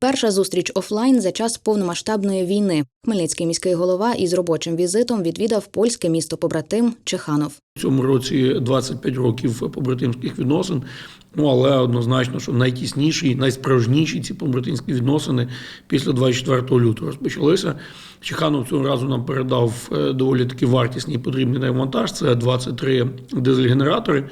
Перша зустріч офлайн за час повномасштабної війни. Хмельницький міський голова із робочим візитом відвідав польське місто побратим Чеханов. Цьому році 25 років побратимських відносин. Ну але однозначно, що найтісніші, найсправжніші ці побратимські відносини після 24 лютого розпочалися. Чеханов цього разу нам передав е, доволі таки вартісний і потрібний навантаж. Це 23 дизель-генератори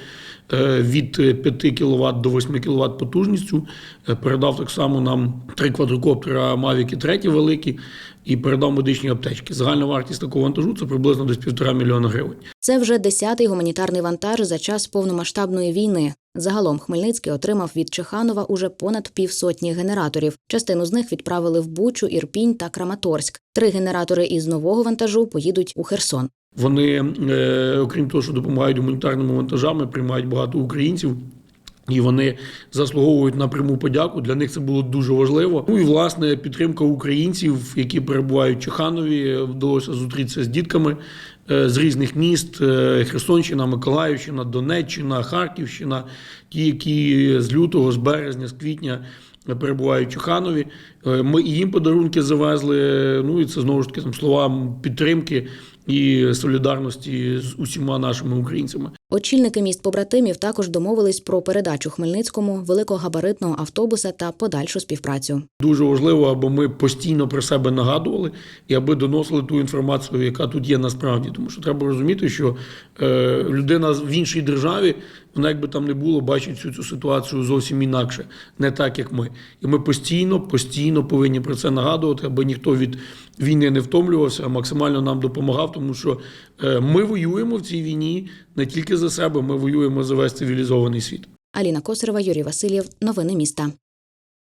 е, від 5 кВт до 8 кВт потужністю. Е, Передав так само нам три квадрокоптера Mavic 3 великі і передав медичні аптечки. Загальна вартість такого вантажу це приблизно десь півтора мільйона гривень. Це вже десятий гуманітарний вантаж за час повномасштабної війни. Загалом Хмельницький отримав від Чеханова уже понад півсотні генераторів. Частину з них відправили в Бучу, Ірпінь та Краматорськ. Три генератори із нового вантажу поїдуть у Херсон. Вони, е, окрім того, що допомагають гуманітарними вантажами, приймають багато українців. І вони заслуговують на пряму подяку. Для них це було дуже важливо. Ну і власне підтримка українців, які перебувають в Чеханові. Вдалося зустрітися з дітками е, з різних міст: е, Херсонщина, Миколаївщина, Донеччина, Харківщина, ті, які з лютого, з березня, з квітня перебувають в Чуханові. Е, Ми і їм подарунки завезли. Ну і це знову ж таки там слова підтримки і солідарності з усіма нашими українцями. Очільники міст побратимів також домовились про передачу Хмельницькому великогабаритного автобуса та подальшу співпрацю. Дуже важливо, аби ми постійно про себе нагадували і аби доносили ту інформацію, яка тут є насправді. Тому що треба розуміти, що е, людина в іншій державі, вона якби там не було, бачить цю цю ситуацію зовсім інакше, не так як ми. І ми постійно, постійно повинні про це нагадувати, аби ніхто від війни не втомлювався, а максимально нам допомагав, тому що е, ми воюємо в цій війні не тільки за себе, ми воюємо за весь цивілізований світ. Аліна Косарева, Юрій Васильєв. Новини міста.